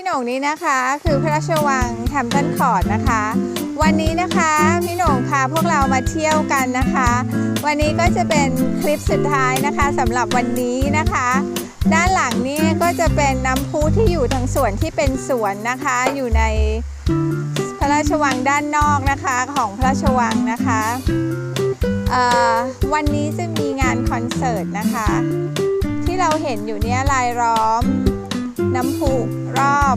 พี่หน่งนี้นะคะคือพระราชวังแฮมป์ตันคอร์ดนะคะ วันนี้นะคะพี่หน่งพาพวกเรามาเที่ยวกันนะคะ วันนี้ก็จะเป็นคลิปสุดท้ายนะคะสำหรับวันนี้นะคะ ด้านหลังนี่ก็จะเป็นน้ำพุที่อยู่ทางส่วนที่เป็นสวนนะคะ อยู่ในพระราชวังด้านนอกนะคะของพระราชวังนะคะวันนี้จะมีงานคอนเสิร์ตนะคะ ที่เราเห็นอยู่เนี่ยลายล้อม น้ำพุรอบ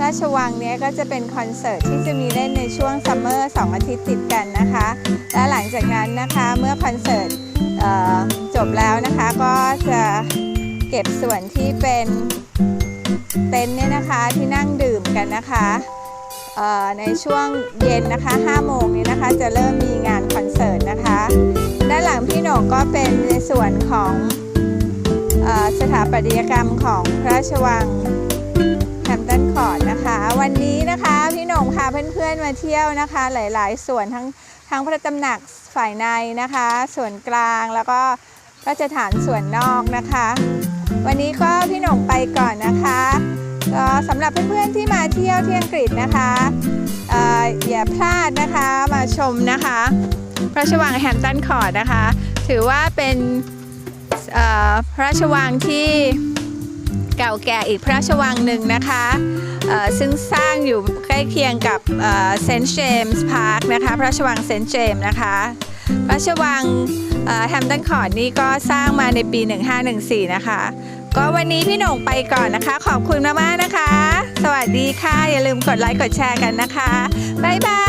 ราชวังเนี้ยก็จะเป็นคอนเสิร์ตที่จะมีเล่นในช่วงซัมเมอร์สองอาทิตย์ติดกันนะคะ และหลังจากนั้นนะคะเมื่อคอนเสิร์ตจบแล้วนะคะก็จะเก็บส่วนที่เป็นเต็นท์เนี่ยนะคะที่นั่งดื่มกันนะคะในช่วงเย็นนะคะ5โมงนี้นะคะจะเริ่มมีงานคอนเสิร์ตนะคะ ด้านหลังพี่หน่งก็เป็นในส่วนของ สถาปัตยกรรมของพระราชวังแฮมป์ตันคอร์ดนะคะ วันนี้นะคะพี่หน่งพาเพื่อนๆมาเที่ยวนะคะ หลายๆ ส่วนทั้งทั้งพระตำหนักฝ่ายในนะคะ ส่วนกลางแล้วก็พระราชฐานส่วนนอกนะคะ วันนี้ก็พี่หน่งไปก่อนนะคะก็สำหรับเพื่อนๆที่มาเที่ยวที่อังกฤษนะคะออย่าพลาดนะคะมาชมนะคะ พระราชวังแฮมป์ตันคอร์ดนะคะ ถือว่าเป็น พระราชวังที่เก่าแก่อีกพระราชวังหนึ่งนะคะซึ่งสร้างอยู่ใกล้เคียงกับเซนต์เจมส์พาร์คนะคะ พระราชวังเซนต์เจมส์นะคะ พระราชวังแฮมตันคอร์ดนี่ก็สร้างมาในปี 1514 นะคะ ก็วันนี้พี่หน่งไปก่อนนะคะ ขอบคุณมากๆนะคะ สวัสดีค่ะ อย่าลืมกดไลค์กดแชร์กันนะคะ บ๊ายบาย